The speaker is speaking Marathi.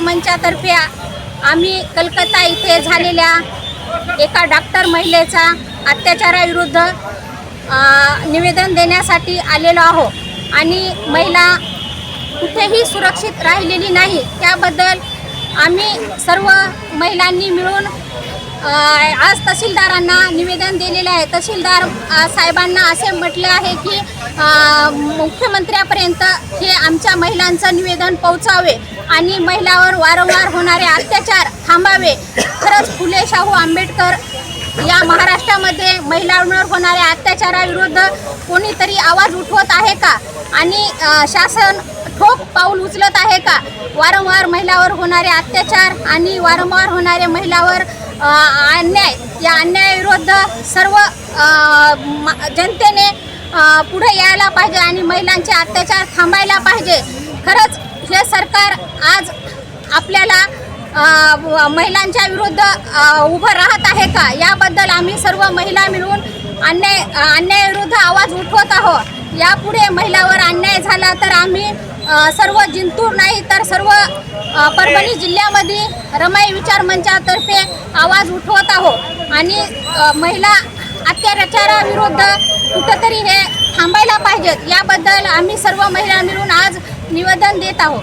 मंचातर्फे आम्ही कलकत्ता इथे झालेल्या एका डॉक्टर महिलेचा अत्याचाराविरुद्ध निवेदन देण्यासाठी आलेलो आहो. आणि महिला कुठेही सुरक्षित राहिलेली नाही. त्याबद्दल आम्ही सर्व महिलांनी मिळून आज तहसीलदारांना निवेदन दिलेले आहे. तहसीलदार साहेबांना असे म्हटले आहे की मुख्यमंत्र्यापर्यंत हे आमच्या महिलांचं निवेदन पोहोचावे आणि महिलावर वारंवार होणारे अत्याचार थांबावे. खरंच फुले शाहू आंबेडकर या महाराष्ट्रामध्ये महिलांवर होणाऱ्या अत्याचाराविरुद्ध कोणीतरी आवाज उठवत आहे का? आणि शासन ठोक पाऊल उचलत आहे का? वारंवार महिलावर होणारे अत्याचार आणि वारंवार होणारे महिलावर अन्याय या अन्यायाविरुद्ध सर्व जनतेने पुढे यायला पाहिजे आणि महिलांचे अत्याचार थांबायला पाहिजे. खरंच हे सरकार आज आपल्याला महिलांच्या विरुद्ध उभं राहत आहे का? याबद्दल आम्ही सर्व महिला मिळून अन्याय अन्यायाविरुद्ध आवाज उठवत आहोत. यापुढे महिलावर अन्याय झाला तर आम्ही सर्व जिंतूर नाही तर सर्व परभणी जिल्ह्यामध्ये रमाई विचार मंचातर्फे आवाज उठवत आहो. आणि महिला अत्याचाराविरुद्ध कुठंतरी हे थांबायला पाहिजेत. याबद्दल आम्ही सर्व महिला मिळून आज निवेदन देत आहोत.